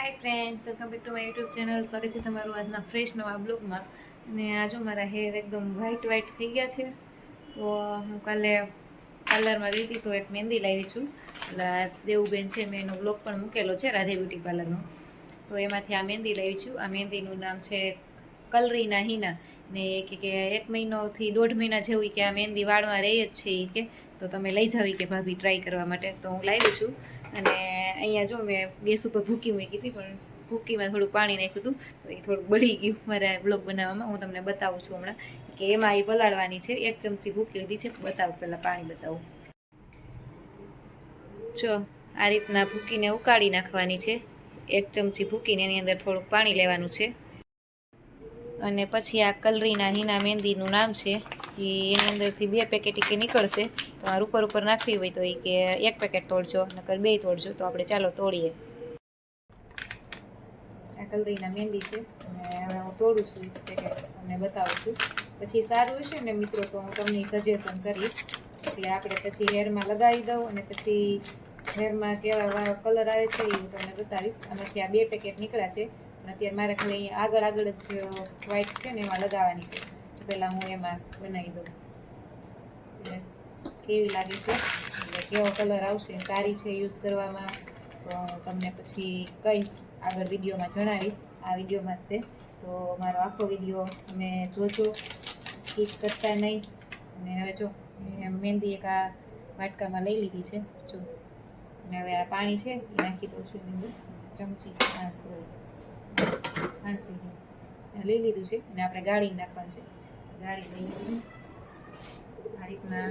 Hi friends welcome back to my YouTube channel સ્વાગત છે તમારું આજના ફ્રેશ નવા બ્લોગમાં અને આજુ મારા હેર એકદમ વ્હાઇટ વ્હાઇટ થઈ ગયા છે. તો હું કાલે પાર્લરમાં ગઈ હતી તો એક મહેંદી લાવી છું. એટલે દેવુબેન છે મેં એનો બ્લોગ પણ મૂકેલો છે, રાધે બ્યુટી પાર્લરનો તો એમાંથી આ મહેંદી લાવી છું. આ મહેંદીનું નામ છે કલરીના હિના. ને કે કે એક મહિનોથી દોઢ મહિના જેવું કે આ મહેંદી વાળમાં રહી જ છે એ કે. તો તમે લઈ જાવી કે ભાભી ટ્રાય કરવા માટે. તો હું લાવી છું. અને અહીંયા જો મેં ગેસ ઉપર ભૂકી મૂકી હતી, પણ ભૂકીમાં થોડું પાણી નાખ્યું હતું, તો એ થોડુંક બળી ગયું મારા બ્લોગ બનાવવામાં. હું તમને બતાવું છું હમણાં કે એમાં એ પલાળવાની છે, એક ચમચી ભૂકી લીધી છે બતાવું પહેલાં પાણી બતાવું. જો, આ રીતના ભૂકીને ઉકાળી નાખવાની છે, એક ચમચી ભૂકીને એની અંદર થોડુંક પાણી લેવાનું છે. અને પછી આ કલરીના હિના મહેંદીનું નામ છે એ એની અંદરથી બે પેકેટ કે નીકળશે, તો આ ઉપર ઉપર નાખવી હોય તો એ કે એક પેકેટ તોડજો, નકર બે તોડજો, તો આપણે ચાલો તોડીએ. આ કલરીના મહેંદી છે, અને હવે હું તોડું છું પેકેટ તમને બતાવું છું. પછી સારું હશે ને મિત્રો, તો હું તમને સજેશન કરીશ. એટલે આપણે પછી હેરમાં લગાવી દઉં, અને પછી હેરમાં કેવા કલર આવે છે એ હું તમને બતાવીશ. આમાંથી આ બે પેકેટ નીકળ્યા છે, અને અત્યારે મારે ખાલી આગળ આગળ જ વ્હાઇટ છે ને એમાં લગાવવાની છે. પહેલાં હું એમાં બનાવી દઉં. કેવી લાગે છે? એટલે કેવો કલર આવશે? સારી છે યુઝ કરવામાં? તો તમને પછી કહીશ, આગળ વિડીયોમાં જણાવીશ. આ વિડીયોમાં જ તે તો મારો આખો વીડિયો તમે જોજો, સ્કીપ કરતા નહીં. અને હવે જો મહેંદી એક આ વાટકામાં લઈ લીધી છે. જો, અને હવે આ પાણી છે, એ નાખી દઉં છું મહેંદી ચમચી સોરી હાંસી લઈ લીધું છે. અને આપણે ગાળી નાખવાનું છે. ગાળી લઈ આ રીતના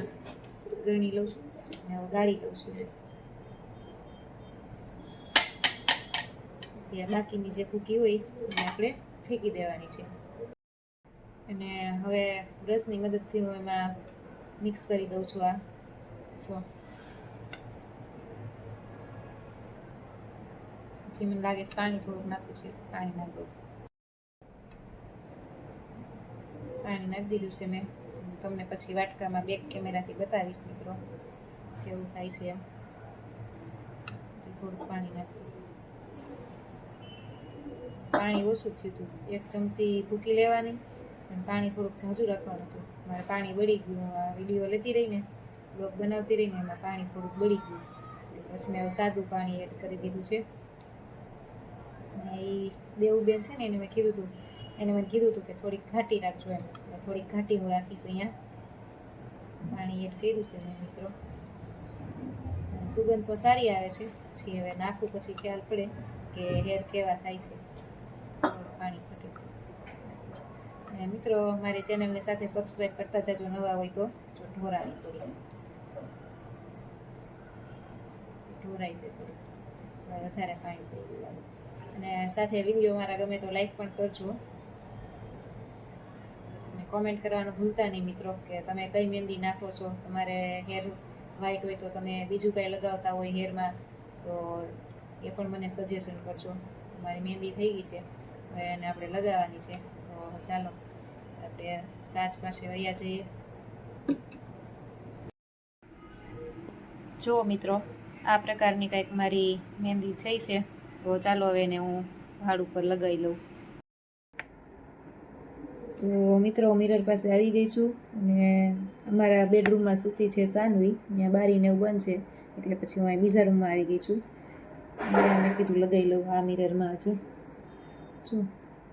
ગરણી લઉં છું. અને હવે ગાળી લઉં છું પછી આ બાકીની જે ભૂકી હોય એ આપણે ફેંકી દેવાની છે. અને હવે બ્રશની મદદથી હું એમાં મિક્સ કરી દઉં છું આ. જો. પછી મને લાગે છે પાણી થોડુંક નાખવું છે. પાણી નાખ દઉં. પાણી નાખી દીધું છે મેં તમને પછી વાટકામાં બેક કેમેરાથી બતાવીશ મિત્રો, કેવું થાય છે એમ. થોડુંક પાણી નાખ્યું પાણી ઓછું થયું હતું. એક ચમચી ભૂકી લેવાની અને પાણી થોડુંક ઝાઝું રાખવાનું હતું. મારે પાણી બળી ગયું. આ વીડિયો લેતી રહીને બ્લોગ બનાવતી રહીને એમાં પાણી થોડુંક બળી ગયું. પછી મેં સાદું પાણી એડ કરી દીધું છે. અને એ દેવુબેન છે ને એને મેં કીધું હતું એને મને કીધું હતું કે થોડીક ઘાટી રાખજો એમ. થોડીક ઘાટી હું રાખીશ અહીંયા. પાણી એડ કર્યું છે મેં મિત્રો. સુગંધ તો સારી આવે છે. પછી હવે નાખું પછી ખ્યાલ પડે કે હેર કેવા થાય છે. પાણી ઘટે છે. મિત્રો, મારી ચેનલની સાથે સબસ્ક્રાઈબ કરતા જજો નવા હોય તો. જો ઢોરાની થોડી. ઢોરાય છે થોડી. વધારે પાણી પડી ગયું અને સાથે વીડિયો મારા ગમે તો લાઈક પણ કરજો. કોમેન્ટ કરવાનું ભૂલતા નહીં મિત્રો, કે તમે કઈ મહેંદી નાખો છો, તમારે હેર વ્હાઈટ હોય તો તમે બીજું કંઈ લગાવતા હોય હેરમાં તો એ પણ મને સજેશન કરજો. મારી મહેંદી થઈ ગઈ છે, હવે એને આપણે લગાવવાની છે. તો ચાલો, આપણે કાચ પાસે વૈયા જઈએ. જો મિત્રો, આ પ્રકારની કંઈક મારી મહેંદી થઈ છે, તો ચાલો હવે એને હું ભાડ ઉપર લગાવી લઉં. તો મિત્રો, મિરર પાસે આવી ગઈ છું અને અમારા બેડરૂમમાં સૂતી છે સાનવી. ત્યાં બારીને એવું બંધ છે, એટલે પછી હું અહીં બીજા રૂમમાં આવી ગઈ છું. મેં કીધું લગાવી લઉં આ મિરરમાં આજે. જો,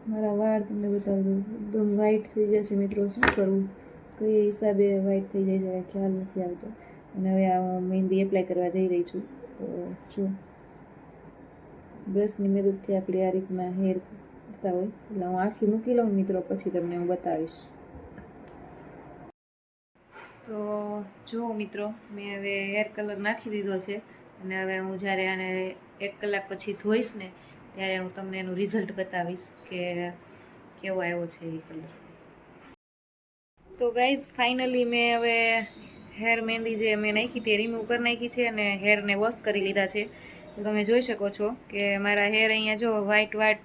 મારા વાળ તમને બતાવું એકદમ વ્હાઈટ થઈ છે મિત્રો. શું કરવું? કઈ હિસાબે વ્હાઈટ થઈ જાય છે ખ્યાલ નથી આવતો. અને હવે આ હું મહેંદી એપ્લાય કરવા જઈ રહી છું. તો જો બ્રશની મદદથી આપણે આ રીતના હેર કરતા હોય, એટલે હું આખી મૂકી લઉં, મિત્રો, પછી તમને હું બતાવીશ. તો જુઓ મિત્રો, મેં હવે હેર કલર નાખી દીધો છે, અને હવે હું જ્યારે આને એક કલાક પછી ધોઈશ ને, ત્યારે હું તમને એનું રિઝલ્ટ બતાવીશ કે કેવો આવ્યો છે એ કલર તો ગાઈઝ ફાઇનલી મેં હવે હેર મહેંદી જે મેં નાખી તે રિમૂવ કરી નાખી છે, અને હેરને વોશ કરી લીધા છે. તમે જોઈ શકો છો કે મારા હેર અહીંયા જો વ્હાઈટ વ્હાઈટ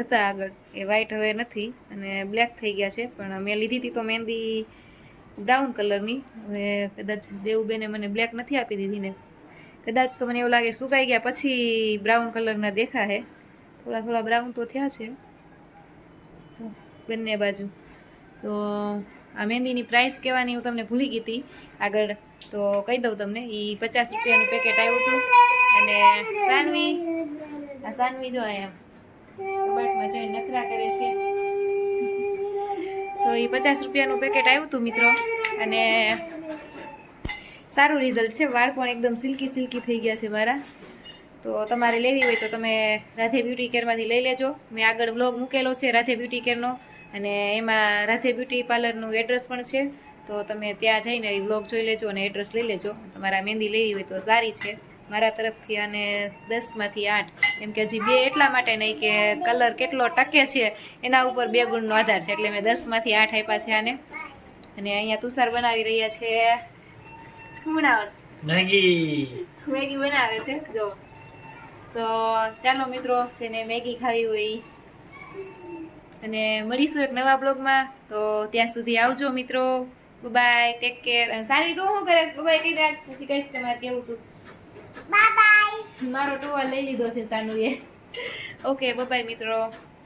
હતા આગળ. એ વ્હાઈટ હવે નથી અને બ્લેક થઈ ગયા છે. પણ મેં લીધી હતી તો મહેંદી બ્રાઉન કલરની હવે કદાચ દેવુબેને મને બ્લેક નથી આપી દીધી ને. કદાચ તો મને એવું લાગે સુકાઈ ગયા પછી બ્રાઉન કલરના દેખા હે. થોડા થોડા બ્રાઉન તો થયા છે. જો, બંને બાજુ. તો આ મહેંદીની પ્રાઇસ કહેવાની હું તમને ભૂલી ગઈ હતી. આગળ તો કહી દઉં તમને એ પચાસ રૂપિયાનું પેકેટ આવ્યું હતું. અને સાનવી, આ સાનવી જો અહીંયા કબાટમાં જઈને નખરા કરે છે. તો એ પચાસ રૂપિયાનું પેકેટ આવ્યું હતું મિત્રો. અને સારું રિઝલ્ટ છે. વાળ પણ એકદમ સિલ્કી સિલ્કી થઈ ગયા છે મારા. તો તમારે લેવી હોય તો તમે રાધે બ્યુટી કેરમાંથી લઈ લેજો. મેં આગળ બ્લોગ મૂકેલો છે રાધે બ્યુટી કેરનો અને એમાં રાધે બ્યુટી પાર્લરનું એડ્રેસ પણ છે. તો તમે ત્યાં જઈને એ બ્લોગ જોઈ લેજો અને એડ્રેસ લઈ લેજો. તમારા મહેંદી લેવી હોય તો સારી છે. મારા તરફથી આને દસમાંથી આઠ. કેમ કે હજી બે એટલા માટે નહીં કે કલર કેટલો ટકે છે એના ઉપર બે ગુણનો આધાર છે. એટલે મેં દસમાંથી આઠ આપ્યા છે આને. અને અહીંયા તુષાર બનાવી રહ્યા છે. શું બનાવે છે? મેગી. મેગી બનાવે છે જો. તો ચાલો મિત્રો જેને મેગી ખાવી હોય અને મળીશું એક નવા બ્લોગમાં. તો ત્યાં સુધી આવજો મિત્રો. બાય ટેક કેર અને સારી તું શું કરે બાય કહી દે પછી કહીશ તમારે કેવું તું. બાય મારો ટુવાલ લઈ લીધો છે સાનુએ. ઓકે બાય મિત્રો.